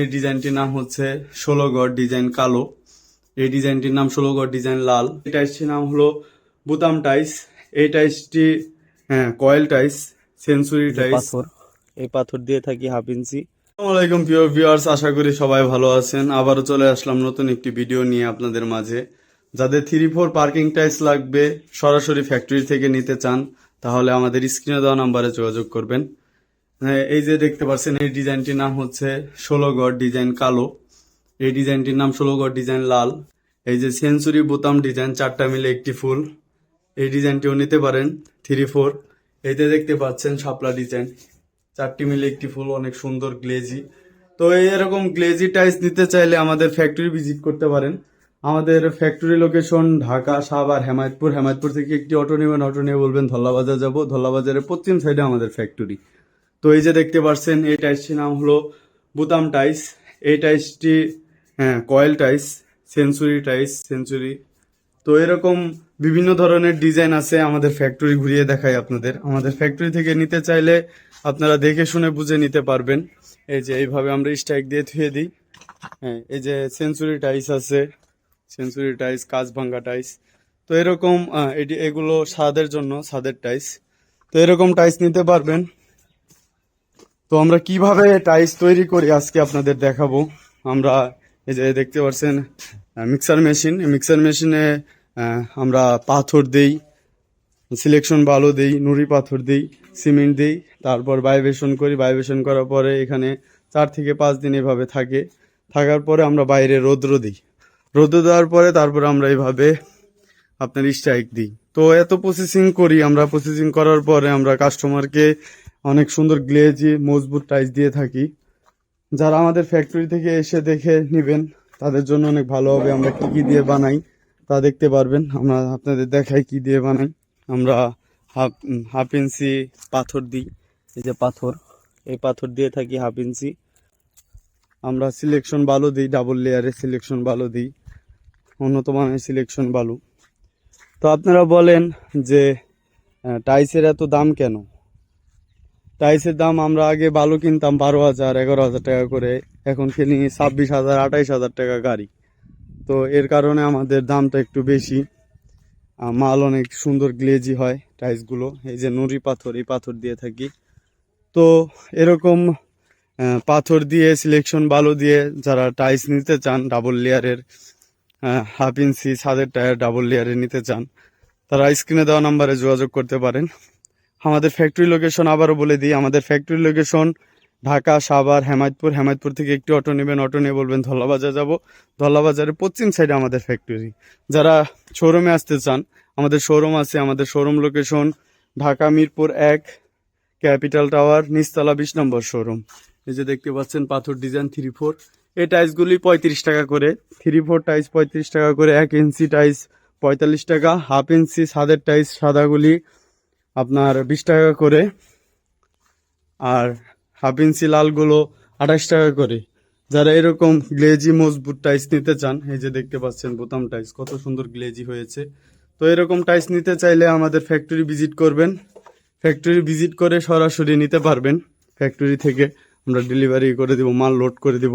এই ডিজাইনটির নাম হচ্ছে ষোলো গড় ডিজাইন কালো। এই ডিজাইনটির নাম ষোলো গড় ডিজাইন লাল। এই টাইসটির নাম হলো বুতাম টাইস। এই টাইসটি হ্যাঁ কয়েল টাইস সেঞ্চুরি টাইস। পাথর। এই পাথর দিয়ে থাকি হাফ ইঞ্চি। আসসালামু আলাইকুম প্রিয় ভিউয়ার্স আশা করি সবাই ভালো আছেন। আবারও চলে আসলাম নতুন একটি ভিডিও নিয়ে আপনাদের মাঝে। যাদের থ্রি ফোর পার্কিং টাইস লাগবে সরাসরি ফ্যাক্টরি থেকে নিতে চান তাহলে আমাদের স্ক্রিনে দেওয়া নাম্বারে যোগাযোগ করবেন। এই যে দেখতে পাচ্ছেন, এই ডিজাইনটির নাম হচ্ছে ষোলো গড় ডিজাইন কালো। এই ডিজাইনটির নাম ষোলো গড় ডিজাইন লাল। এই যে সেঞ্চুরি বোতাম ডিজাইন, চারটা মিলে একটি ফুল। এই ডিজাইনটিও নিতে পারেন, থ্রি ফোর। এইতে দেখতে পাচ্ছেন, শাপলা ডিজাইন। চারটি মিলে একটি ফুল, অনেক সুন্দর, গ্লেজি। তো এই এরকম গ্লেজি টাইলস নিতে চাইলে আমাদের ফ্যাক্টরি ভিজিট করতে পারেন। আমাদের ফ্যাক্টরি লোকেশন ঢাকা সাভার হেমায়তপুর। হেমায়তপুর থেকে একটি অটো নেবেন, অটো নিয়ে বলবেন, ধল্লাবাজার যাব। ধল্লাবাজারের পশ্চিম সাইডে আমাদের ফ্যাক্টরি। তো এই যে দেখতে পাচ্ছেন এই টাইসটির নাম হলো বুতাম টাইস এই টাইসটি হ্যাঁ coil tiles century tiles century তো এরকম বিভিন্ন ধরনের ডিজাইন আছে আমাদের ফ্যাক্টরি ঘুরিয়ে দেখাই আপনাদের। আমাদের ফ্যাক্টরি থেকে নিতে চাইলে আপনারা দেখে শুনে বুঝে নিতে পারবেন। এই যে এইভাবে আমরা স্ট্রাইক দিয়ে থুয়ে দিই। হ্যাঁ এই যে সেঞ্চুরি টাইস আছে। সেঞ্চুরি টাইস কাঁচ ভাঙ্গা টাইস তো এরকম এটি, এগুলো স্বাদের জন্য স্বাদের টাইস তো এরকম টাইস নিতে পারবেন। তো আমরা কীভাবে টাইস তৈরি করি আজকে আপনাদের দেখাবো। আমরা এই যে দেখতে পাচ্ছেন মিক্সার মেশিন মিক্সার মেশিনে আমরা পাথর দেই সিলেকশন বালু দেই, নুড়ি পাথর দেই সিমেন্ট দেই, তারপর ভাইব্রেশন করি। ভাইব্রেশন করার পরে এখানে চার থেকে পাঁচ দিন এভাবে থাকে। থাকার পরে আমরা বাইরে রৌদ্র দিই। রৌদ্র দেওয়ার পরে তারপরে আমরা এভাবে আপনার স্ট্রাইক দিই। তো এত প্রসেসিং করি, আমরা প্রসেসিং করার পরে আমরা কাস্টমারকে অনেক সুন্দর গ্লেজি, মজবুত টাইস দিয়ে থাকি। যারা আমাদের ফ্যাক্টরি থেকে এসে দেখে নেবেন, তাদের জন্য অনেক ভালো হবে। আমরা কি কি দিয়ে বানাই, তা দেখতে পারবেন। আমরা আপনাদের দেখাই কি দিয়ে বানাই। আমরা হাফ হাফ ইঞ্চি পাথর দিই। এই যে পাথর, এই পাথর দিয়ে থাকি হাফ ইঞ্চি। আমরা সিলেকশন বালু দিই ডাবল লেয়ারে সিলেকশন বালু দিই। উন্নত মানের সিলেকশন বালু। তো আপনারা বলেন যে টাইসের এত দাম কেন? টাইসের দাম আমরা আগে বালু কিনতাম বারো হাজার, এগারো হাজার টাকা করে। এখন কিনি ছাব্বিশ হাজার, আঠাইশ হাজার টাকা গাড়ি। তো এর কারণে আমাদের দামটা একটু বেশি। মাল অনেক সুন্দর গ্লেজি হয় টাইসগুলো। এই যে নুড়ি পাথর, এই পাথর দিয়ে থাকি। তো এরকম পাথর দিয়ে, সিলেকশন বালু দিয়ে যারা টাইস নিতে চান, ডাবল লেয়ারের হাফ ইঞ্চি ছাদের টায়ার ডাবল লেয়ারে নিতে চান, তারা স্ক্রিনে দেওয়া নাম্বারে যোগাযোগ করতে পারেন। আমাদের ফ্যাক্টরি লোকেশন আবারও বলে দিই, আমাদের ফ্যাক্টরি লোকেশন ঢাকা, সাভার, হেমায়তপুর হেমায়তপুর থেকে একটি অটো নেবেন অটো নিয়ে বলবেন, ধল্লাবাজার যাব। ধল্লাবাজারের পশ্চিম সাইডে আমাদের ফ্যাক্টরি যারা শোরুমে আসতে চান, আমাদের শোরুম আছে, আমাদের শোরুম লোকেশন ঢাকা, মিরপুর এক ক্যাপিটাল টাওয়ার নিচতলা বিশ নম্বর শোরুম এই যে দেখতে পাচ্ছেন, পাথর ডিজাইন থ্রি ফোর এই টাইলসগুলি পঁয়ত্রিশ টাকা করে। থ্রি ফোর টাইলস পঁয়ত্রিশ টাকা করে, এক ইঞ্চি টাইলস পঁয়তাল্লিশ টাকা হাফ ইঞ্চি সাদের টাইলস সাদাগুলি আপনার বিশ টাকা করে। আর হাফ ইঞ্চি লালগুলো আঠাশ টাকা করে। যারা এরকম গ্লেজি মজবুত টাইলস নিতে চান, এই যে দেখতে পাচ্ছেন বোতাম টাইলস কত সুন্দর গ্লেজি হয়েছে। তো এরকম টাইলস নিতে চাইলে আমাদের ফ্যাক্টরি ভিজিট করবেন। ফ্যাক্টরি ভিজিট করে সরাসরি নিতে পারবেন। ফ্যাক্টরি থেকে আমরা ডেলিভারি করে দেব, মাল লোড করে দেব।